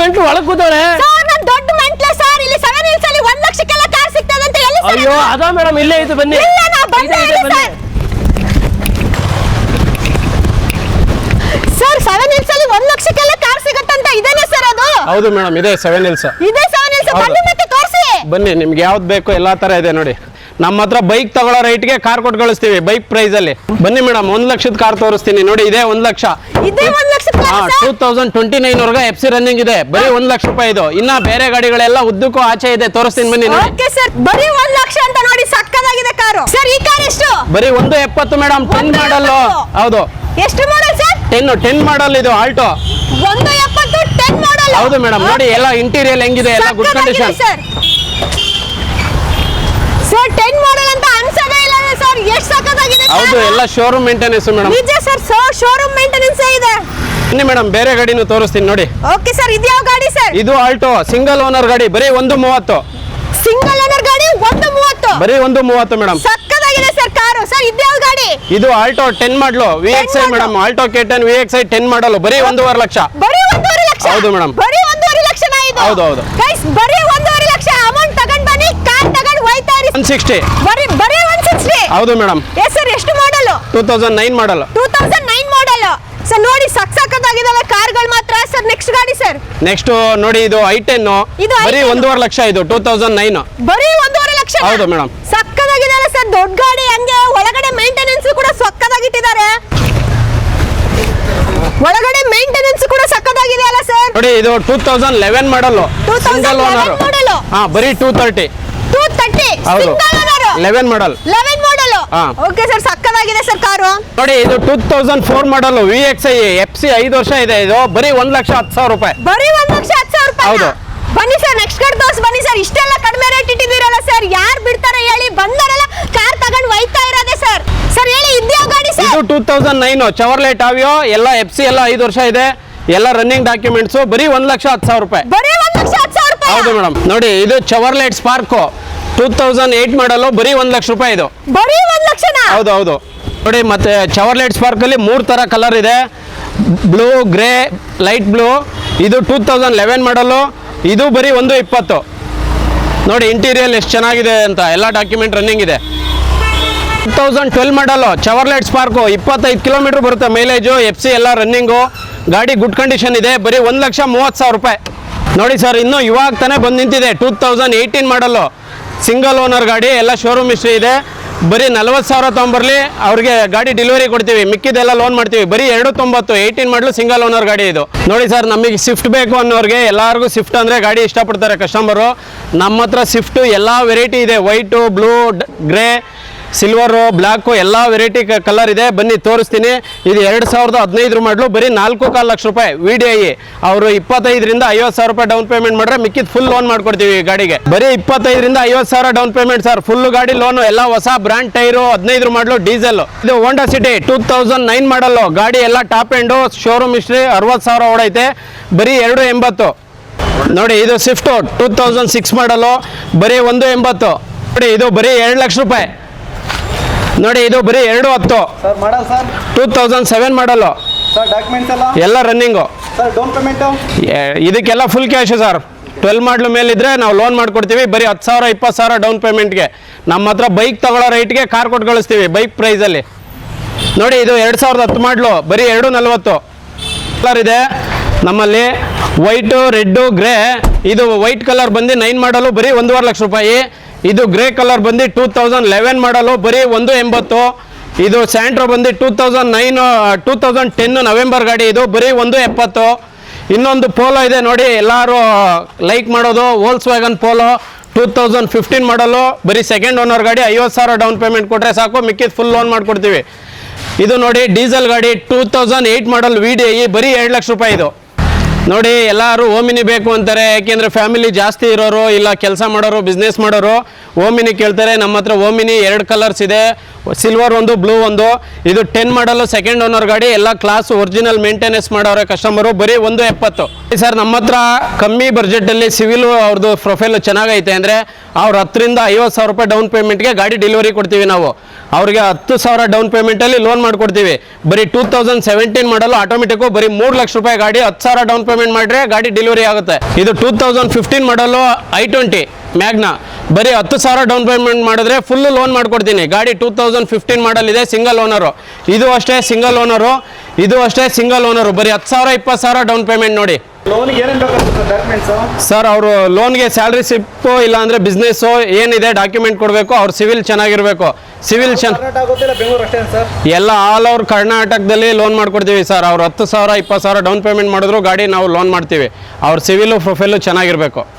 Mental ಒಳಗ್ ಕೂತವಳೆ. Sir ನಾನ್ ದೊಡ್ಡ ಮೆಂಟ್ಲ ಸರ್. ಇಲ್ಲಿ ಸೆವೆನ್ ಹಿಲ್ಸ್ ಅಲ್ಲಿ ಒಂದ್ ಲಕ್ಷಕ್ಕೆಲ್ಲ ಕಾರ್ ಸಿಗ್ತದಂತ ಎಲ್ಲಿ ಸರ್ ಅಯ್ಯೋ ಅದ? ಮೇಡಮ್ ಇಲ್ಲೇ ಇದು ಬನ್ನಿ. ಇಲ್ಲ ನಾ ಬಂದೆ ಇದೆ, ಇದೆ, ಬನ್ನಿ. ಸರ್ ಸರ್ ಸೆವೆನ್ ಹಿಲ್ಸ್ ಅಲ್ಲಿ ಒಂದ್ ಲಕ್ಷಕ್ಕೆಲ್ಲ ಕಾರ್ ಸಿಗತ್ತಂತ ಇದೇನೆ ಸರ್ ಅದು? ಹೌದು ಮೇಡಮ್ ಇದೆ ಸೆವೆನ್ ಹಿಲ್ಸ್ ಇದೆ ಸೆವೆನ್ ಹಿಲ್ಸ್. ಬನ್ನಿ ಮತ್ತೆ ತೋರಿಸಿ. ಬನ್ನಿ ನಿಮ್ಗೆ ಯಾವ್ದು ಬೇಕು ಎಲ್ಲಾ ತರ ಇದೆ ನೋಡಿ. ನಮ್ಮ ಹತ್ರ ಬೈಕ್ ತಗೊಳ್ಳೋ ರೈಟ್ಗೆ ಕಾರ್ ಕೊಟ್ಟು ಕಳಿಸ್ತೀವಿ ಬೈಕ್ ಪ್ರೈಸ್ ಅಲ್ಲಿ. ಬನ್ನಿ ಮೇಡಮ್ ಒಂದ್ ಲಕ್ಷದ ಕಾರ್ ತೋರಿಸ್ತೀನಿ. ನೋಡಿ ಇದೆ ಒಂದ್ lakh. Two thousand twenty nine ವರ್ಗ ಎಫ್ ಸಿ ರನ್ನಿಂಗ್ ಇದೆ. ಬರೀ ಒಂದ್ ಲಕ್ಷ ರೂಪಾಯಿ ಇದು. ಇನ್ನ ಬೇರೆ ಗಾಡಿಗಳೆಲ್ಲ ಉದ್ದಕ್ಕೂ ಆಚೆ ಇದೆ. ತೋರಿಸ್ತೀನಿ ಬನ್ನಿ ಬರೀ ಒಂದ್ ಲಕ್ಷ ಅಂತ ನೋಡಿ ಸಕ್ಕದಾಗಿದೆ ಕಾರು ಸರ್ ಈ ಕಾರ್ ಎಷ್ಟು? ಬರೀ ಒಂದು ಎಪ್ಪತ್ತು ಮೇಡಮ್ ಟೆನ್ ಮಾಡಲ್ ಹೌದು. ಎಷ್ಟು model sir ten ten model ಇದು ಆಲ್ಟೋ ಒಂದು ಎಪ್ಪತ್ತು ಟೆನ್ ಮಾಡಲ್ ಹೌದು ಮೇಡಮ್ ನೋಡಿ ಎಲ್ಲ ಇಂಟೀರಿಯರ್ ಹೆಂಗಿದೆ ಎಲ್ಲ good condition sir sir ten model ಅಂತ ಅನ್ಸೋದೇ ಇಲ್ಲ ಸರ್ ಎಷ್ಟು ಸಕ್ಕದಾಗಿದೆ ಹೌದು ಎಲ್ಲ ಶೋರೂಮ್ ಮೇಂಟೆನೆನ್ಸ್ ಮೇಡಮ್ ನಿಜ ಸರ್ ಶೋರೂಮ್ ಮೇಂಟೆನೆನ್ಸ್ ಇದೆ? ಬನ್ನಿ ಮೇಡಮ್ ಬೇರೆ ಗಾಡಿನೂ ತೋರಿಸ್ತೀನಿ ನೋಡಿ. ಓಕೆ ಸರ್ ಇದು ಯಾವ ಗಾಡಿ ಸರ್ ಇದು ಆಲ್ಟೋ ಸಿಂಗಲ್ ಓನರ್ ಗಾಡಿ ಬರೀ ಒಂದು ಮೂವತ್ತು. ಸಿಂಗಲ್ ಓನರ್ ಗಾಡಿ ಒಂದು ಮೂವತ್ತು? ಬರೀ ಒಂದು ಮೂವತ್ತು ಮೇಡಮ್ ಸಕ್ಕದಾಗಿದೆ ಸರ್ ಕಾರು. ಸರ್ ಇದು ಯಾವ ಗಾಡಿ? ಇದು Alto ten model. V 10 X I madam madam Alto K ten V X I ten model ಬರೀ ಒಂದೂವರೆ ಲಕ್ಷ. ಬರೀ ಒಂದೂವರೆ ಲಕ್ಷ? ಹೌದು ಮೇಡಮ್ ಬರೀ ಒಂದೂವರೆ ಲಕ್ಷನ ಇದು? ಹೌದು, ಹೌದು. ಗೈಸ್ ಬರೀ ಒಂದೂವರೆ ಲಕ್ಷ. ಅಮೌಂಟ್ ತಗೊಂಡ್ ಬನ್ನಿ ಕಾರ್ ತಗೊಂಡ್ ಹೋಯ್ತಾ ಇರಿ. ಒನ್ ಸಿಕ್ಸ್ಟಿ ಬರೀ ಬರೀ ಹೌದು ಮೇಡಮ್ ಎಸ್ ಸರ್ ಎಷ್ಟು model two thousand nine model two thousand nine model sir ನೋಡಿ ಸಕ್ ಸಕ್ಕದಾಗಿದಾವೆ ಕಾರ್ಗಳು ಮಾತ್ರ. ಸರ್ ನೆಕ್ಸ್ಟ್ ಗಾಡಿ ಸರ್ ನೆಕ್ಸ್ಟ್ ನೋಡಿ ಇದು ಐ ಟೆನ್ ಇದು ಬರೀ i10. ಒಂದೂವರೆ ಲಕ್ಷ ಇದು ಟೂ ತೌಸಂಡ್ ನೈನ್ ಬರೀ ಒಂದೂವರೆ ಲಕ್ಷ? ಹೌದು ಮೇಡಮ್. ಸಕ್ಕದಾಗಿದೆ ಸರ್ ದೊಡ್ಡ ಗಾಡಿ ಹಂಗೆ ಒಳಗಡೆ ಮೇಂಟೆನೆನ್ಸ್ ಕೂಡ ಸಕ್ಕದಾಗಿಟ್ಟಿದ್ದಾರೆ ಒಳಗಡೆ ಮೇಂಟೆನೆನ್ಸ್ ಕೂಡ ಸಕ್ಕದಾಗಿದೆ ಅಲ್ಲ ಸರ್ ನೋಡಿ ಇದು two thousand eleven model 2011 single owner model. ಹಾ ಬರೀ ಟೂ ತರ್ಟಿ ಟೂ ತರ್ಟಿ ಹೌದು. Eleven model eleven. Okay sir ಸಕ್ಕದಾಗಿದೆ sir car ನೋಡಿ ಇದು two thousand four model V X I F C ಐದು ವರ್ಷ ಇದೆ ಇದು. ಬರೀ ಒಂದ್ ಲಕ್ಷ ಹತ್ತು ಸಾವಿರ ರೂಪಾಯಿ. ಬರೀ ಒಂದ್ ಲಕ್ಷ ಹತ್ತು ಸಾವಿರ ರೂಪಾಯಿ ಹೌದು. ಬನ್ನಿ ಸರ್ ನೆಕ್ಸ್ಟ್ ಕಾರ್ ತೋರ್ಸ್ ಬನ್ನಿ ಸರ್ ಇಷ್ಟೆಲ್ಲ ಕಡಿಮೆ ರೇಟ್ ಇಟ್ಟಿದ್ದೀರಲ್ಲ ಸರ್ ಯಾರು ಬಿಡ್ತಾರೆ ಹೇಳಿ. ಬಂದರೆಲ್ಲ ಕಾರ್ ತಗೊಂಡು ಒಯ್ತಾ ಇರೋದೇ ಸರ್ ಸರ್ ಹೇಳಿ ಇದ್ಯಾವ ಗಾಡಿ ಸರ್ ಇದು two thousand nine Chevrolet Aveo ಎಲ್ಲ ಎಫ್ ಸಿ ಎಲ್ಲ ಐದು ವರ್ಷ ಇದೆ. ಎಲ್ಲ ರನ್ನಿಂಗ್ ಡಾಕ್ಯುಮೆಂಟ್ಸ್ ಬರೀ ಒಂದ್ ಲಕ್ಷ ಹತ್ತು ಸಾವಿರ ರೂಪಾಯಿ. ಬರೀ ಒಂದ್ ಲಕ್ಷ ಹತ್ತು ಸಾವಿರ ರೂಪಾಯಿ ಹೌದು ಮೇಡಮ್ ನೋಡಿ ಇದು Chevrolet Spark two thousand eight model ಬರೀ ಒಂದ್ ಲಕ್ಷ ರೂಪಾಯಿ ಇದು. ಬರೀ ಒಂದ್ ಲಕ್ಷನಾ? ಹೌದು ಹೌದು. ನೋಡಿ ಮತ್ತೆ ಚವರ್ಲೆಟ್ ಸ್ಪಾರ್ಕ್ ಅಲ್ಲಿ ಮೂರು ತರ ಕಲರ್ ಇದೆ. ಬ್ಲೂ ಗ್ರೇ ಲೈಟ್ ಬ್ಲೂ ಇದು ಟೂ ತೌಸಂಡ್ ಲೆವೆನ್ ಮಾಡಲು ಇದು ಬರೀ ಒಂದು ಇಪ್ಪತ್ತು. ನೋಡಿ ಇಂಟೀರಿಯಲ್ ಎಷ್ಟು ಚೆನ್ನಾಗಿದೆ ಅಂತ. ಎಲ್ಲ ಡಾಕ್ಯುಮೆಂಟ್ ರನ್ನಿಂಗ್ ಇದೆ. Two thousand twelve model Chevrolet Spark ಇಪ್ಪತ್ತೈದು ಕಿಲೋಮೀಟರ್ ಬರುತ್ತೆ ಮೈಲೇಜು ಎಫ್ ಸಿ ಎಲ್ಲ ರನ್ನಿಂಗು ಗಾಡಿ ಗುಡ್ ಕಂಡೀಷನ್ ಇದೆ. ಬರೀ ಒಂದು ಲಕ್ಷ ಮೂವತ್ತು ಸಾವಿರ ರೂಪಾಯಿ. ನೋಡಿ ಸರ್ ಇನ್ನೂ ಇವಾಗ ತಾನೇ ಬಂದು ನಿಂತಿದೆ. Two thousand eighteen model single owner ಗಾಡಿ, ಎಲ್ಲ ಶೋರೂಮ್ ಹಿಸ್ಟ್ರಿ ಇದೆ. ಬರೀ ನಲ್ವತ್ತು ಸಾವಿರ ತೊಗೊಂಬರ್ಲಿ, ಅವ್ರಿಗೆ ಗಾಡಿ ಡೆಲಿವರಿ ಕೊಡ್ತೀವಿ. ಮಿಕ್ಕಿದೆಲ್ಲ ಲೋನ್ ಮಾಡ್ತೀವಿ. ಬರೀ ಎರಡು ತೊಂಬತ್ತು ಏಯ್ಟೀನ್ ಮಾಡಲು ಸಿಂಗಲ್ ಓನರ್ ಗಾಡಿ ಇದು. ನೋಡಿ ಸರ್ ನಮಗೆ ಸ್ವಿಫ್ಟ್ ಬೇಕು ಅನ್ನೋರಿಗೆ ಎಲ್ಲರಿಗೂ ಸ್ವಿಫ್ಟ್ ಅಂದರೆ ಗಾಡಿ ಇಷ್ಟಪಡ್ತಾರೆ ಕಸ್ಟಮರು ನಮ್ಮ ಹತ್ರ ಸ್ವಿಫ್ಟು ಎಲ್ಲ ವೆರೈಟಿ ಇದೆ. White blue grey silver black ಎಲ್ಲ ವೆರೈಟಿ ಕಲರ್ ಇದೆ. ಬನ್ನಿ, ತೋರಿಸ್ತೀನಿ. ಇದು ಎರಡು ಸಾವಿರದ ಹದಿನೈದು ಮಾಡಲು, ಬರೀ ನಾಲ್ಕು ಕಾಲು ಲಕ್ಷ ರೂಪಾಯಿ. ವಿ ಡಿ ಐ ಅವರು ಇಪ್ಪತ್ತೈದರಿಂದ ಐವತ್ತು ಸಾವಿರ ರೂಪಾಯಿ ಡೌನ್ ಪೇಮೆಂಟ್ ಮಾಡಿದ್ರೆ ಮಿಕ್ಕಿದ ಫುಲ್ ಲೋನ್ ಮಾಡ್ಕೊಡ್ತೀವಿ ಈ ಗಾಡಿಗೆ. ಬರೀ ಇಪ್ಪತ್ತೈದರಿಂದ ಐವತ್ತು ಸಾವಿರ ಡೌನ್ ಪೇಮೆಂಟ್ ಸರ್ ಫುಲ್ ಗಾಡಿ ಲೋನು ಎಲ್ಲ ಹೊಸ ಬ್ರ್ಯಾಂಡ್ ಟೈರು ಹದಿನೈದು ಮಾಡಲು ಡೀಸೆಲ್ ಇದು Honda City two thousand nine model ಗಾಡಿ ಎಲ್ಲ ಟಾಪ್ ಎಂಡು ಶೋರೂಮ್ ಇಷ್ಟ್ರಿ ಅರವತ್ತು ಸಾವಿರ ಓಡೈತೆ. ಬರೀ ಎರಡು ಎಂಬತ್ತು. ನೋಡಿ, ಇದು ಸ್ವಿಫ್ಟು ಟೂ ತೌಸಂಡ್ ಸಿಕ್ಸ್ ಮಾಡಲು ಬರೀ ಒಂದು ಎಂಬತ್ತು. ನೋಡಿ, ಇದು ಬರೀ ಎರಡು ಲಕ್ಷ ರೂಪಾಯಿ. ನೋಡಿ ಇದು ಬರೀ ಎರಡು ಹತ್ತು. ಟೂ ತೌಸಂಡ್ ಸೆವೆನ್ ಮಾಡಲು. ಎಲ್ಲ? ರನ್ನಿಂಗ್ ಇದಕ್ಕೆಲ್ಲ ಫುಲ್ ಕ್ಯಾಶು ಸರ್. ಟ್ವೆಲ್ ಮಾಡಲು ಮೇಲಿದ್ರೆ ನಾವು ಲೋನ್ ಮಾಡ್ಕೊಡ್ತೀವಿ. ಬರೀ ಹತ್ತು ಸಾವಿರ ಇಪ್ಪತ್ತು ಸಾವಿರ ಡೌನ್ ಪೇಮೆಂಟ್ಗೆ ನಮ್ಮ ಹತ್ರ ಬೈಕ್ ತಗೊಳ್ಳೋ ರೈಟ್ಗೆ ಕಾರ್ ಕೊಟ್ಟು ಕಳಿಸ್ತೀವಿ ಬೈಕ್ ಪ್ರೈಸಲ್ಲಿ ನೋಡಿ ಇದು ಎರಡು ಸಾವಿರದ ಹತ್ತು ಮಾಡಲು ಬರೀ ಎರಡು ನಲ್ವತ್ತು. ಕಲರ್ ಇದೆ. ನಮ್ಮಲ್ಲಿ ವೈಟು ರೆಡ್ಡು ಗ್ರೇ ಇದು ವೈಟ್ ಕಲರ್ ಬಂದು ನೈನ್ ಮಾಡಲು ಬರೀ ಒಂದೂವರೆ ಲಕ್ಷ ರೂಪಾಯಿ. ಇದು ಗ್ರೇ ಕಲರ್ ಬಂದು ಟೂ ತೌಸಂಡ್ ಲೆವೆನ್ ಮಾಡಲು, ಬರೀ ಒಂದು ಎಂಬತ್ತು. ಇದು ಸ್ಯಾಂಟ್ರೋ ಬಂದು two thousand nine two thousand ten November ಗಾಡಿ ಇದು, ಬರೀ ಒಂದು ಎಪ್ಪತ್ತು. ಇನ್ನೊಂದು ಪೋಲೋ ಇದೆ ನೋಡಿ, ಎಲ್ಲರೂ ಲೈಕ್ ಮಾಡೋದು. Volkswagen Polo two thousand fifteen model, ಬರೀ ಸೆಕೆಂಡ್ ಓನರ್ ಗಾಡಿ, ಐವತ್ತು ಸಾವಿರ ಡೌನ್ ಪೇಮೆಂಟ್ ಕೊಟ್ಟರೆ ಸಾಕು, ಮಿಕ್ಕಿದ ಫುಲ್ ಲೋನ್ ಮಾಡಿಕೊಡ್ತೀವಿ. ಇದು ನೋಡಿ ಡೀಸೆಲ್ ಗಾಡಿ two thousand eight model V D I ಬರೀ ಎರಡು ಲಕ್ಷ ರೂಪಾಯಿ ಇದು. ನೋಡಿ, ಎಲ್ಲರೂ ಓಮಿನಿ ಬೇಕು ಅಂತಾರೆ. ಯಾಕೆಂದ್ರೆ ಫ್ಯಾಮಿಲಿ ಜಾಸ್ತಿ ಇರೋರು, ಇಲ್ಲ ಕೆಲಸ ಮಾಡೋರು ಬಿಸ್ನೆಸ್ ಮಾಡೋರು ಓಮಿನಿ ಕೇಳ್ತಾರೆ. ನಮ್ಮ ಹತ್ರ ಓಮಿನಿ ಎರಡು ಕಲರ್ಸ್ ಇದೆ. ಸಿಲ್ವರ್ ಒಂದು ಬ್ಲೂ ಒಂದು. ಇದು ಟೆನ್ ಮಾಡಲು ಸೆಕೆಂಡ್ ಓನರ್ ಗಾಡಿ. ಎಲ್ಲ ಕ್ಲಾಸ್ ಒರಿಜಿನಲ್ ಮೇಂಟೆನೆನ್ಸ್ ಮಾಡೋರೆ ಕಸ್ಟಮರು ಬರೀ ಒಂದು ಎಪ್ಪತ್ತು. ಸರ್, ನಮ್ಮ ಹತ್ರ ಕಮ್ಮಿ ಬಜೆಟಲ್ಲಿ ಸಿವಿಲ್ ಅವ್ರದ್ದು ಪ್ರೊಫೈಲ್ ಚೆನ್ನಾಗೈತೆ ಅಂದರೆ ಅವ್ರ ಹತ್ತರಿಂದ ಐವತ್ತು ಸಾವಿರ ರೂಪಾಯಿ ಡೌನ್ ಪೇಮೆಂಟ್ಗೆ ಗಾಡಿ ಡೆಲಿವರಿ ಕೊಡ್ತೀವಿ ನಾವು. ಅವ್ರಿಗೆ ಹತ್ತು ಸಾವಿರ ಡೌನ್ ಪೇಮೆಂಟಲ್ಲಿ ಲೋನ್ ಮಾಡ್ಕೊಡ್ತೀವಿ. ಬರೀ two thousand seventeen model automatic ಬರೀ ಮೂರು ಲಕ್ಷ ರೂಪಾಯಿ ಗಾಡಿ ಹತ್ತು ಸಾವಿರ ಡೌನ್ ಪೇಮೆಂಟ್ ಪೇಮೆಂಟ್ ಮಾಡಿದ್ರೆ ಗಾಡಿ ಡೆಲಿವರಿ ಆಗುತ್ತೆ. ಇದು two thousand fifteen model I twenty Magna ಬರೀ ಹತ್ತು ಸಾವಿರ ಡೌನ್ ಪೇಮೆಂಟ್ ಮಾಡಿದ್ರೆ ಫುಲ್ ಲೋನ್ ಮಾಡ್ಕೊಡ್ತೀನಿ. ಗಾಡಿ ಟೂ ತೌಸಂಡ್ ಫಿಫ್ಟೀನ್ ಮಾಡಲ್ ಇದೆ ಸಿಂಗಲ್ ಓನರು ಇದು ಅಷ್ಟೇ ಸಿಂಗಲ್ ಓನರು ಇದು ಅಷ್ಟೇ ಸಿಂಗಲ್ ಓನರು ಬರೀ ಹತ್ತು ಸಾವಿರ, ಇಪ್ಪತ್ತು ಸಾವಿರ ಡೌನ್ ಪೇಮೆಂಟ್ ನೋಡಿ. ಸರ್ ಅವರು ಲೋನ್ಗೆ ಸ್ಯಾಲ್ರಿ ಸಿಪ್ಪು ಇಲ್ಲಾಂದರೆ ಬಿಸ್ನೆಸ್ ಏನಿದೆ ಡಾಕ್ಯುಮೆಂಟ್ ಕೊಡಬೇಕು ಅವ್ರ ಸಿವಿಲ್ ಚೆನ್ನಾಗಿರಬೇಕು. ಸಿವಿಲ್ ಇಲ್ಲ ಎಲ್ಲ ಆಲ್ ಓವರ್ ಕರ್ನಾಟಕದಲ್ಲಿ ಲೋನ್ ಮಾಡ್ಕೊಡ್ತೀವಿ ಸರ್. ಅವ್ರು ಹತ್ತು ಸಾವಿರ ಇಪ್ಪತ್ತು ಸಾವಿರ ಡೌನ್ ಪೇಮೆಂಟ್ ಮಾಡಿದ್ರು ಗಾಡಿ ನಾವು ಲೋನ್ ಮಾಡ್ತೀವಿ. ಅವ್ರ ಸಿವಿಲ್ ಪ್ರೊಫೈಲು ಚೆನ್ನಾಗಿರಬೇಕು.